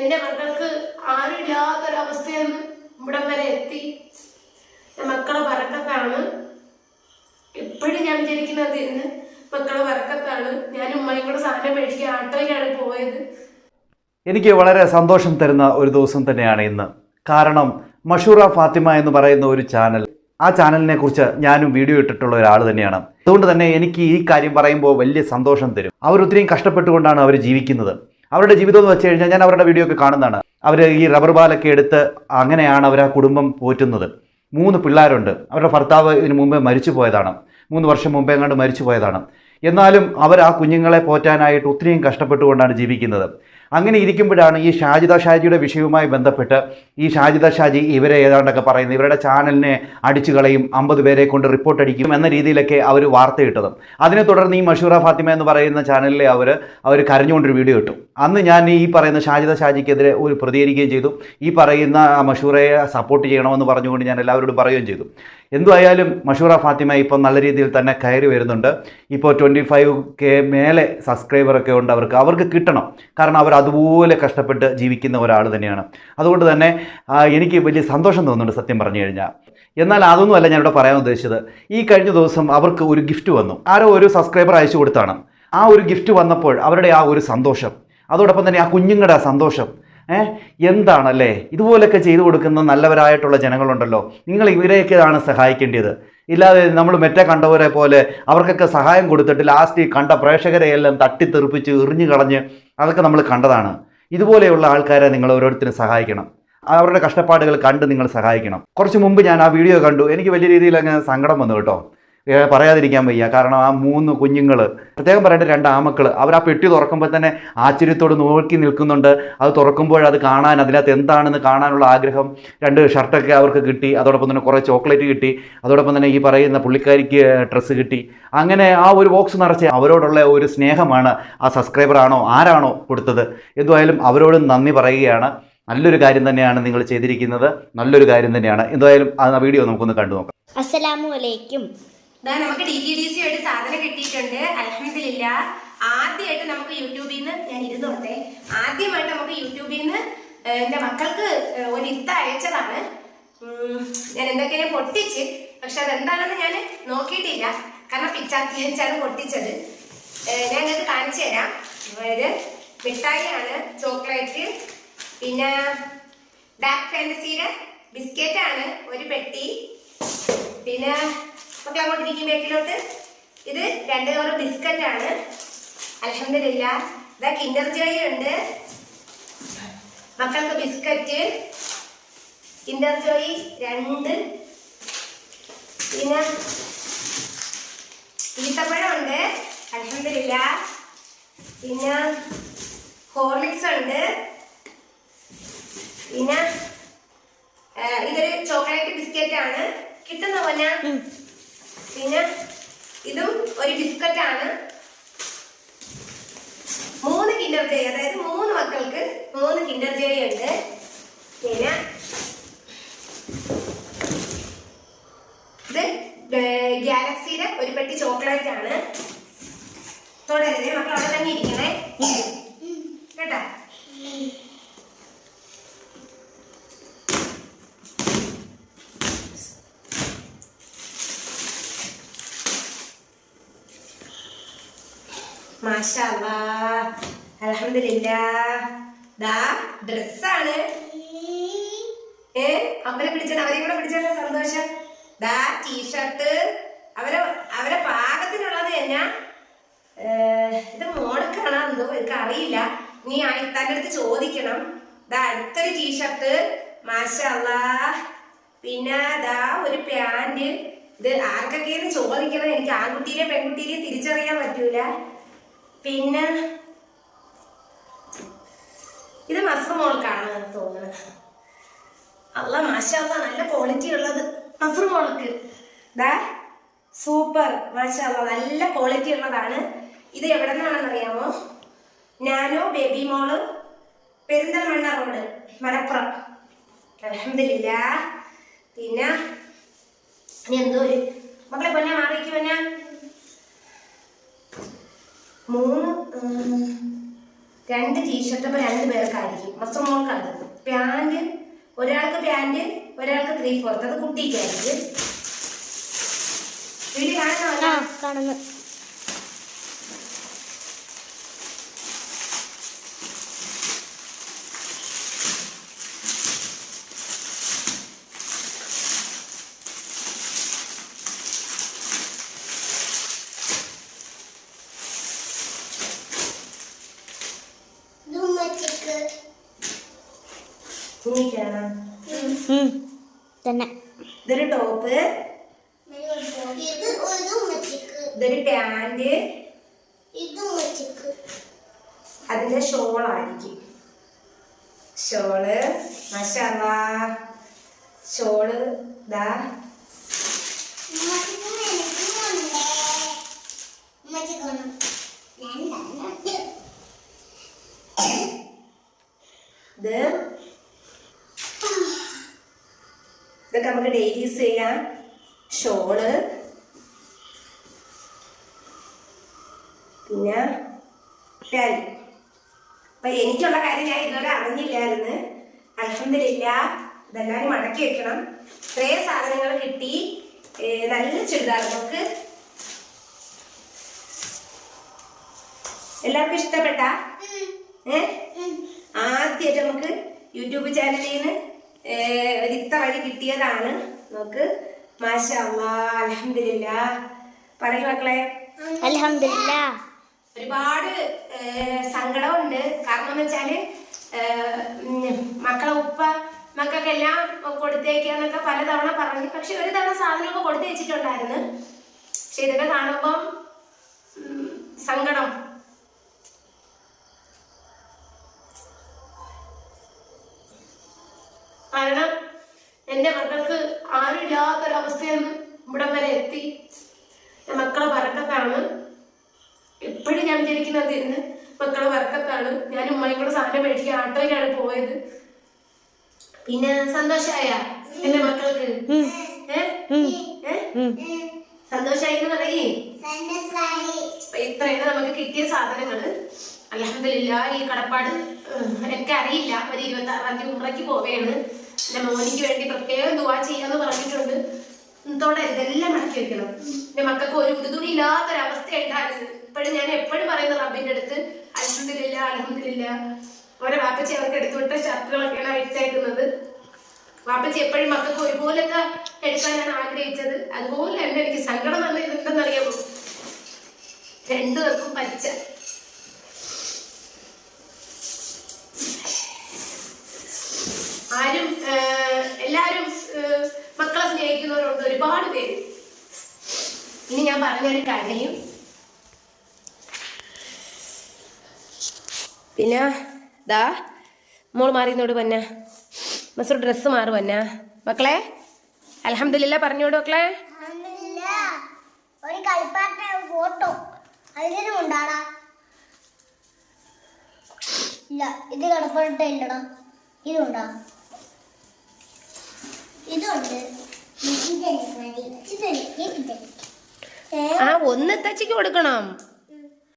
എന്റെ മക്കൾക്ക് ആരുമില്ലാത്തൊരവസ്ഥയെന്ന് ഇവിടം വരെ എത്തി. മക്കളെ വറക്കത്താണ്. എപ്പോഴും ഞാൻ വിചാരിക്കുന്നത് ഇന്ന് മക്കളെ വറക്കത്താണ്. ഞാൻ ഉമ്മയും കൂടെ സാധനം മേടിക്കാൻ ആട്ടോയിലാണ് പോയത്. എനിക്ക് വളരെ സന്തോഷം തരുന്ന ഒരു ദിവസം തന്നെയാണ് ഇന്ന്. കാരണം മഷൂറ ഫാത്തിമ എന്ന് പറയുന്ന ഒരു ചാനൽ ആ ചാനലിനെ കുറിച്ച് ഞാനും വീഡിയോ ഇട്ടിട്ടുള്ള ഒരാൾ തന്നെയാണ്. അതുകൊണ്ട് തന്നെ എനിക്ക് ഈ കാര്യം പറയുമ്പോൾ വലിയ സന്തോഷം തരും. അവരൊത്തിരിയും കഷ്ടപ്പെട്ടുകൊണ്ടാണ് അവർ ജീവിക്കുന്നത്. അവരുടെ ജീവിതം എന്ന് വെച്ച് കഴിഞ്ഞാൽ ഞാൻ അവരുടെ വീഡിയോ ഒക്കെ കാണുന്നതാണ്. അവർ ഈ റബ്ബർ ബാലൊക്കെ എടുത്ത് അങ്ങനെയാണ് അവർ ആ കുടുംബം പോറ്റുന്നത്. മൂന്ന് പിള്ളേരുണ്ട്. അവരുടെ ഭർത്താവ് ഇതിനു മുമ്പേ മരിച്ചു പോയതാണ്. മൂന്ന് വർഷം മുമ്പേ എങ്ങാണ്ട് മരിച്ചു പോയതാണ്. എന്നാലും അവർ ആ കുഞ്ഞുങ്ങളെ പോറ്റാനായിട്ട് ഒത്തിരിയും കഷ്ടപ്പെട്ടുകൊണ്ടാണ് ജീവിക്കുന്നത്. അങ്ങനെ ഇരിക്കുമ്പോഴാണ് ഈ ഷാജിദ ഷാജിയുടെ വിഷയവുമായി ബന്ധപ്പെട്ട് ഈ ഷാജിദ ഷാജി ഇവരെ ഏതാണ്ടൊക്കെ പറയുന്നത്. ഇവരുടെ ചാനലിനെ അടിച്ചു കളയും അമ്പത് പേരെ കൊണ്ട് റിപ്പോർട്ട് അടിക്കും എന്ന രീതിയിലൊക്കെ അവർ വാർത്തയിട്ടത്. അതിനെ തുടർന്ന് ഈ മഷൂറ ഫാത്തിമ എന്ന് പറയുന്ന ചാനലിലെ അവർ അവർ കരഞ്ഞുകൊണ്ടൊരു വീഡിയോ ഇട്ടു. അന്ന് ഞാൻ ഈ പറയുന്ന ഷാജിദ ഷാജിക്കെതിരെ ഒരു പ്രതികരിക്കുകയും ചെയ്തു. ഈ പറയുന്ന മഷൂറയെ സപ്പോർട്ട് ചെയ്യണമെന്ന് പറഞ്ഞുകൊണ്ട് ഞാൻ എല്ലാവരോടും പറയുകയും ചെയ്തു. എന്തുമായാലും മഷൂറ ഫാത്തിമ ഇപ്പോൾ നല്ല രീതിയിൽ തന്നെ കയറി വരുന്നുണ്ട്. ഇപ്പോൾ ട്വന്റി ഫൈവ് കെ മേലെ സബ്സ്ക്രൈബറൊക്കെ ഉണ്ട് അവർക്ക്. അവർക്ക് കിട്ടണം. കാരണം അവർ അതുപോലെ കഷ്ടപ്പെട്ട് ജീവിക്കുന്ന ഒരാൾ തന്നെയാണ്. അതുകൊണ്ട് തന്നെ എനിക്ക് വലിയ സന്തോഷം തോന്നുന്നുണ്ട് സത്യം പറഞ്ഞു കഴിഞ്ഞാൽ എന്നാൽ അതൊന്നുമല്ല ഞാനിവിടെ പറയാൻ ഉദ്ദേശിച്ചത്. ഈ കഴിഞ്ഞ ദിവസം അവർക്ക് ഒരു ഗിഫ്റ്റ് വന്നു. ആരോ ഒരു സബ്സ്ക്രൈബർ അയച്ചു കൊടുത്താണ്. ആ ഒരു ഗിഫ്റ്റ് വന്നപ്പോൾ അവരുടെ ആ ഒരു സന്തോഷം. അതോടൊപ്പം തന്നെ ആ കുഞ്ഞുങ്ങളുടെ സന്തോഷം. ഏ? എന്താണല്ലേ? ഇതുപോലൊക്കെ ചെയ്തു കൊടുക്കുന്ന നല്ലവരായിട്ടുള്ള ജനങ്ങളുണ്ടല്ലോ. നിങ്ങൾ ഇവരെയൊക്കെയാണ് സഹായിക്കേണ്ടത് ഇല്ലാതെ നമ്മൾ മെറ്റ കണ്ടവരെ പോലെ അവർക്കൊക്കെ സഹായം കൊടുത്തിട്ട് ലാസ്റ്റ് കണ്ട പ്രേക്ഷകരെയെല്ലാം തട്ടിത്തെറിപ്പിച്ച് എറിഞ്ഞു കളഞ്ഞ് അതൊക്കെ നമ്മൾ കണ്ടതാണ്. ഇതുപോലെയുള്ള ആൾക്കാരെ നിങ്ങൾ ഓരോരുത്തരും സഹായിക്കണം. അവരുടെ കഷ്ടപ്പാടുകൾ കണ്ട് നിങ്ങൾ സഹായിക്കണം. കുറച്ച് മുമ്പ് ഞാൻ ആ വീഡിയോ കണ്ടു. എനിക്ക് വലിയ രീതിയിൽ അങ്ങ് സങ്കടം വന്നു കേട്ടോ. പറയാതിരിക്കാൻ വയ്യ. കാരണം ആ മൂന്ന് കുഞ്ഞുങ്ങൾ പ്രത്യേകം പറയേണ്ട രണ്ട് ആമക്കൾ അവർ ആ പെട്ടി തുറക്കുമ്പോൾ തന്നെ ആശ്ചര്യത്തോട് നോക്കി നിൽക്കുന്നുണ്ട്. അത് തുറക്കുമ്പോൾ അത് കാണാൻ അതിനകത്ത് എന്താണെന്ന് കാണാനുള്ള ആഗ്രഹം രണ്ട് ഷർട്ടൊക്കെ അവർക്ക് കിട്ടി. അതോടൊപ്പം തന്നെ കുറേ ചോക്ലേറ്റ് കിട്ടി. അതോടൊപ്പം തന്നെ ഈ പറയുന്ന പുള്ളിക്കാരിക്ക് ഡ്രസ്സ് കിട്ടി. അങ്ങനെ ആ ഒരു ബോക്സ് നിറച്ച് അവരോടുള്ള ഒരു സ്നേഹമാണ് ആ സബ്സ്ക്രൈബറാണോ ആരാണോ കൊടുത്തത്. എന്തുമായാലും അവരോട് നന്ദി പറയുകയാണ്. നല്ലൊരു കാര്യം തന്നെയാണ് നിങ്ങൾ ചെയ്തിരിക്കുന്നത്. നല്ലൊരു കാര്യം തന്നെയാണ്. എന്തായാലും ആ വീഡിയോ നമുക്കൊന്ന് കണ്ടു നോക്കാം അസ്സലാമു അലൈക്കും. ദാ നമുക്ക് ഡി ടി ഡി സി ആയിട്ട് സാധനം കിട്ടിയിട്ടുണ്ട്. അലഹമില്ല ആദ്യമായിട്ട് നമുക്ക് യൂട്യൂബിൽ നിന്ന് ഞാൻ ഇരുന്നോട്ടെ ആദ്യമായിട്ട് നമുക്ക് യൂട്യൂബിൽ നിന്ന് എന്റെ മക്കൾക്ക് ഒരു ഇത്ത അയച്ചതാണ്. ഞാൻ എന്തൊക്കെയാ പൊട്ടിച്ച് പക്ഷെ അതെന്താണെന്ന് ഞാൻ നോക്കിയിട്ടില്ല. കാരണം പിച്ചാത്തി വെച്ചാണ് പൊട്ടിച്ചത്. ഞാൻ ഇത് കാണിച്ചു തരാം. അതായത് മിഠായിയാണ് ചോക്ലേറ്റ് പിന്നെ ഡാർക്ക് ഫാന്റസിയുടെ ആണ് ഒരു പെട്ടി. പിന്നെ മക്കൾ അങ്ങോട്ട് ഇരിക്കും ബാക്കിലോട്ട്. ഇത് രണ്ട് കവർ ബിസ്ക്കറ്റ് ആണ്. അലഹമില്ല ഇതാ കിൻഡർ ജോയ് ഉണ്ട്. മക്കൾക്ക് ബിസ്ക്കറ്റ് കിൻഡർ ജോയ് രണ്ട്. പിന്നെ ഈത്തപ്പഴം ഉണ്ട്. അലഹമില്ല പിന്നെ ഹോർലിക്സ് ഉണ്ട്. പിന്നെ ഇതൊരു ചോക്ലേറ്റ് ബിസ്ക്കറ്റ് ആണ്. കിട്ടുന്ന പോലെ പിന്നെ ഇതും ഒരു ബിസ്ക്കറ്റ് ആണ്. മൂന്ന് കിൻഡർ ജോയ് അതായത് മൂന്ന് മക്കൾക്ക് മൂന്ന് കിൻഡർ ജോയ് ഉണ്ട് പിന്നെ ഇത് ഗാലക്സിയുടെ ഒരു പെട്ടി ചോക്ലേറ്റ് ആണ് തുടരുത് മക്കൾ അവിടെ തന്നെ ഇരിക്കണേ കേട്ടാ മാഷാ അലഹമില്ല ദാ ഡ്രസ്സാണ്. ഏ അവരെ പിടിച്ചാൽ അവരെ കൂടെ പിടിച്ചാൽ സന്തോഷം. ദാ ടീഷർട്ട്. അവരെ അവരെ പാകത്തിനുള്ളത് എന്നാ? ഇത് മോണക്കാണോ എന്തോ എനിക്ക് അറിയില്ല. നീ തന്റെ അടുത്ത് ചോദിക്കണം. ദാ അടുത്തൊരു ടീഷർട്ട്. മാഷാ പിന്നെ ദാ ഒരു പാന്റ്. ഇത് ആർക്കൊക്കെയെന്ന് ചോദിക്കണം. എനിക്ക് ആൺകുട്ടീരെ പെൺകുട്ടീരെ തിരിച്ചറിയാൻ പറ്റൂല. പിന്നെ ഇത് മസ്റ് മോൾക്കാണ് തോന്നുന്നത് അല്ല മാഷല്ല നല്ല ക്വാളിറ്റി ഉള്ളത്. മസ്റ് മോൾക്ക്. ദാ സൂപ്പർ. മാഷല്ല നല്ല ക്വാളിറ്റി ഉള്ളതാണ്. ഇത് എവിടെ നിന്നാണെന്ന് അറിയാമോ നാനോ ബേബി മോൾ പെരിന്തൽമണ്ണ റോഡ് മലപ്പുറം. അലഹമില്ല പിന്നെ ഇനി എന്തോ ഒരു മക്കളെ പൊന്നെ മാറിക്ക് പൊന്നെ മൂന്ന് രണ്ട് ടീഷർട്ട് അപ്പൊ രണ്ട് പേർക്കായിരിക്കും. മസ്മോൾക്കാണ് പാന്റ് ഒരാൾക്ക് പാന്റ് ഒരാൾക്ക് ത്രീ ഫോർത്ത് അത് കുട്ടിക്കായിരിക്കും. വീട്ടിൽ കാണുന്നു. തന്നെ. ഇതൊരു ടോപ്പ്. ഇതൊരു ഉമ്മച്ചിക്ക് അതിന്റെ ഷോളായിരിക്കും. ഷോൾ. മഷാല ഷോൾ ദാ. ഇത് ഇതൊക്കെ നമുക്ക് ഡെയിലി യൂസ് ചെയ്യാം. ഷോൾ. പിന്നെ അപ്പൊ എനിക്കുള്ള കാര്യം ഞാൻ ഇതുവരെ അറിഞ്ഞില്ലായിരുന്നു. അലഹമില്ല ഇതെല്ലാവരും മടക്കി വെക്കണം. ഇത്രയും സാധനങ്ങൾ കിട്ടി. നല്ല ചുരിദാർ നമുക്ക് എല്ലാവർക്കും ഇഷ്ടപ്പെട്ട? ഏ? ആദ്യമായിട്ട് നമുക്ക് യൂട്യൂബ് ചാനലിൽ നിന്ന് വഴി കിട്ടിയതാണ്. നമുക്ക് മാഷ അലഹമില്ല പറയൂ മക്കളെ. അലഹമില്ല ഒരുപാട് സങ്കടമുണ്ട് കാരണം എന്ന് വെച്ചാൽ മക്കളെ ഉപ്പ മക്കൾക്കെല്ലാം കൊടുത്തേക്കാന്നൊക്കെ പലതവണ പറഞ്ഞു. പക്ഷെ ഒരു തവണ സാധനമൊക്കെ കൊടുത്തു വെച്ചിട്ടുണ്ടായിരുന്നു. പക്ഷെ ഇതൊക്കെ കാണുമ്പം സങ്കടം കാരണം എന്റെ മക്കൾക്ക് ആരുമില്ലാത്തൊരവസ്ഥയെന്ന് ഇവിടം വരെ എത്തി. മക്കളെ വറക്കത്താണ്. എപ്പോഴും ഞാൻ വിചാരിക്കുന്നത് ഇന്ന് മക്കളെ വറക്കത്താണ്. ഞാൻ ഉമ്മയും കൂടെ സാധനം മേടിക്കാൻ ആട്ടോയിലാണ് പോയത്. പിന്നെ സന്തോഷമായ എന്റെ മക്കൾക്ക്? സന്തോഷായി എന്ന് പറയേ സന്തോഷായി. അപ്പൊ ഇത്രയാണ് നമുക്ക് കിട്ടിയ സാധനങ്ങൾ. അലഹമില്ല ഈ കടപ്പാട് എനിക്ക് അറിയില്ല. ഒരു ഇരുപത്തി ആറാം തീയതി ഉമ്രയ്ക്ക് പോവുകയാണ് എന്റെ മോനിക്ക് വേണ്ടി പ്രത്യേകം ദുവാ ചെയ്യാന്ന് പറഞ്ഞിട്ടുണ്ട്. തോടെ ഇതെല്ലാം മടക്കി വെക്കണം. എന്റെ മക്കൾക്ക് ഒരു ഉടുതുണി ഇല്ലാത്തൊരവസ്ഥ ഉണ്ടായിരുന്നു ഇപ്പോഴും ഞാൻ എപ്പോഴും പറയുന്ന റബ്ബിന്റെ അടുത്ത് അലഹമില്ല അലഹമില്ല ഓരോ വാപ്പച്ചി അവർക്ക് എടുത്തുവിട്ട ഷർട്ടുകളൊക്കെയാണ് അഴിച്ചേക്കുന്നത് വാപ്പച്ചി എപ്പോഴും മക്കൾക്ക് ഒരുപോലത്തെ എടുക്കാനാണ് ആഗ്രഹിച്ചത്. അതുപോലെ തന്നെ എനിക്ക് സങ്കടം വന്ന രണ്ടു രണ്ടുപേർക്കും പച്ച ആരും ഏഹ്, എല്ലാരും ഏഹ്, സ്നേഹിക്കുന്നവരുണ്ട് ഒരുപാട് പേര്. ഇനി ഞാൻ പറഞ്ഞൊരു കാര്യം. പിന്നെ ദാ മോൾ മാറിയെന്നോട് പന്ന മസൂർ ഡ്രസ്സ് മാറു പന്ന മക്കളെ അലഹമില്ല പറഞ്ഞോട് മക്കളെ. ഒരു ഫോട്ടോ. ഇല്ല ഇത് കളിപ്പാട്ട ഇല്ലടാ. ഇതുണ്ടാ. ഇതുണ്ട്. ആ ഒന്ന് തച്ചിക്ക് കൊടുക്കണം.